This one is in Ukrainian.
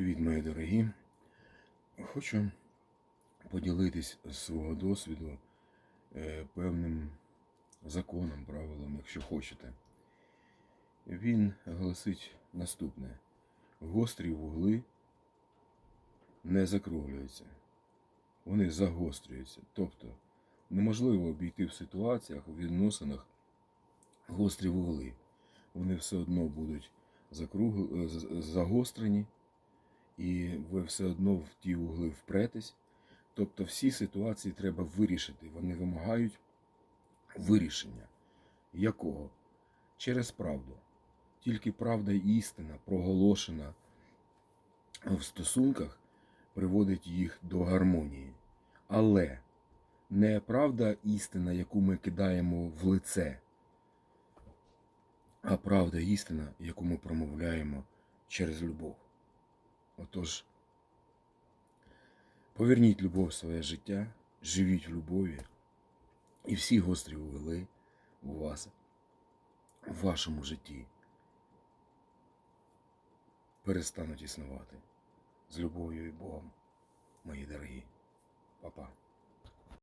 Привіт, мої дорогі. Хочу поділитись з свого досвіду е, певним законом, правилом, якщо хочете. Він гласить наступне: гострі вугли не закруглюються, вони загострюються. Тобто неможливо обійти в ситуаціях, у відносинах гострі вугли. Вони все одно будуть закругл... е, загострені, і ви все одно в ті угли впретесь. Тобто всі ситуації треба вирішити. Вони вимагають вирішення. Якого? Через правду. Тільки правда і істина, проголошена в стосунках, приводить їх до гармонії. Але не правда істина, яку ми кидаємо в лице, а правда істина, яку ми промовляємо через любов. Отож, поверніть любов в своє життя, живіть в любові, і всі гострі вугли у вас, в вашому житті перестануть існувати з любов'ю і Богом, мої дорогі. Па-па.